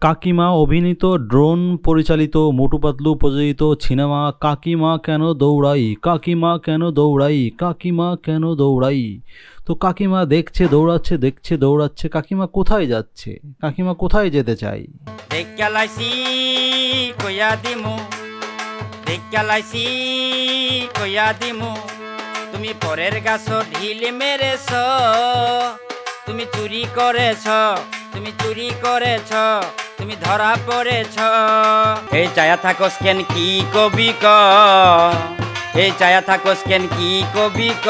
কাকিমা অভিনীত ড্রোন পরিচালিত মোটুপাতলু প্রযোজিত সিনেমা কাকিমা কেন দৌড়াই, কাকিমা কেন দৌড়াই, কাকিমা কেন দৌড়াই? তো কাকিমা দেখছে, দৌড়াচ্ছে দেখছে, দৌড়াচ্ছে, কাকিমা কোথায় যাচ্ছে? কাকিমা কোথায় যেতে চাই তুমি পরের গাছ ঢিল মেরেছ, তুমি চুরি করেছ, তুমি চুরি করেছ। তুমি ধরা পড়েছ। এই চায়া থাকস কেন কি কবি ক? এই চায়া থাকস কেন কি কবি ক?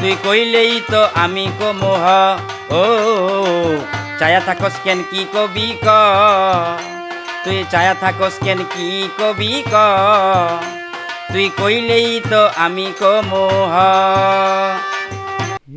তুই কইলেই তো আমি কমোহ। ও চায়া থাকস কেন কি কবি ক? তুই চায়া থাকস কেন কি কবি ক? তুই কইলেই তো আমি কমোহ।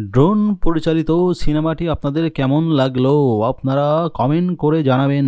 ড্রোন পরিচালিত সিনেমাটি আপনাদের কেমন লাগল? আপনারা কমেন্ট করে জানাবেন।